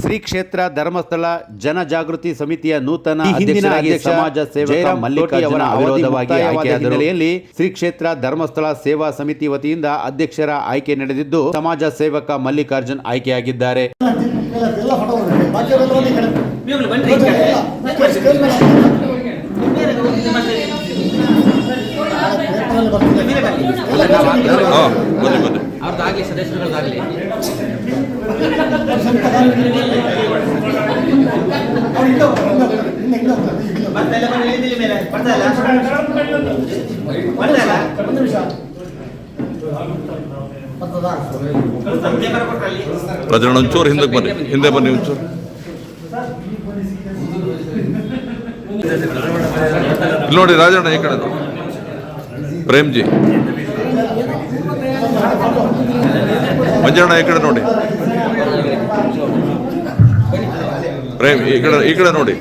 ಶ್ರೀ ಕ್ಷೇತ್ರ ಧರ್ಮಸ್ಥಳ ಜನಜಾಗೃತಿ ಸಮಿತಿಯ ನೂತನ ಅಧ್ಯಕ್ಷರಾಗಿ ಸಮಾಜ ಸೇವಕ ಮಲ್ಲಿಕಾರ್ಜುನ ಅವಿರೋಧವಾಗಿ ಆಯ್ಕೆಯಾದ ಹಿನ್ನೆಲೆಯಲ್ಲಿ ಶ್ರೀ ಕ್ಷೇತ್ರ ಧರ್ಮಸ್ಥಳ ಸೇವಾ ಸಮಿತಿ ವತಿಯಿಂದ ಅಧ್ಯಕ್ಷರ ಆಯ್ಕೆ ನಡೆದಿದ್ದು ಸಮಾಜ ಸೇವಕ ಮಲ್ಲಿಕಾರ್ಜುನ್ ಆಯ್ಕೆಯಾಗಿದ್ದಾರೆ. ಎಲ್ಲ ಸ್ವಲ್ಪ ಒಂಚೂರು ಹಿಂದಕ್ಕೆ ಬನ್ನಿ, ಹಿಂದೆ ಬನ್ನಿ ಒಂಚೂರು. ನೋಡಿ ರಾಜಣ್ಣ ಈ ಕಡೆ ಪ್ರೇಮ್ಜಿ. ಮಂಜಣ್ಣ ಈ ಕಡೆ ನೋಡಿ. ಪ್ರೇಮ್ ಈ ಕಡೆ ಈ ಕಡೆ ನೋಡಿ.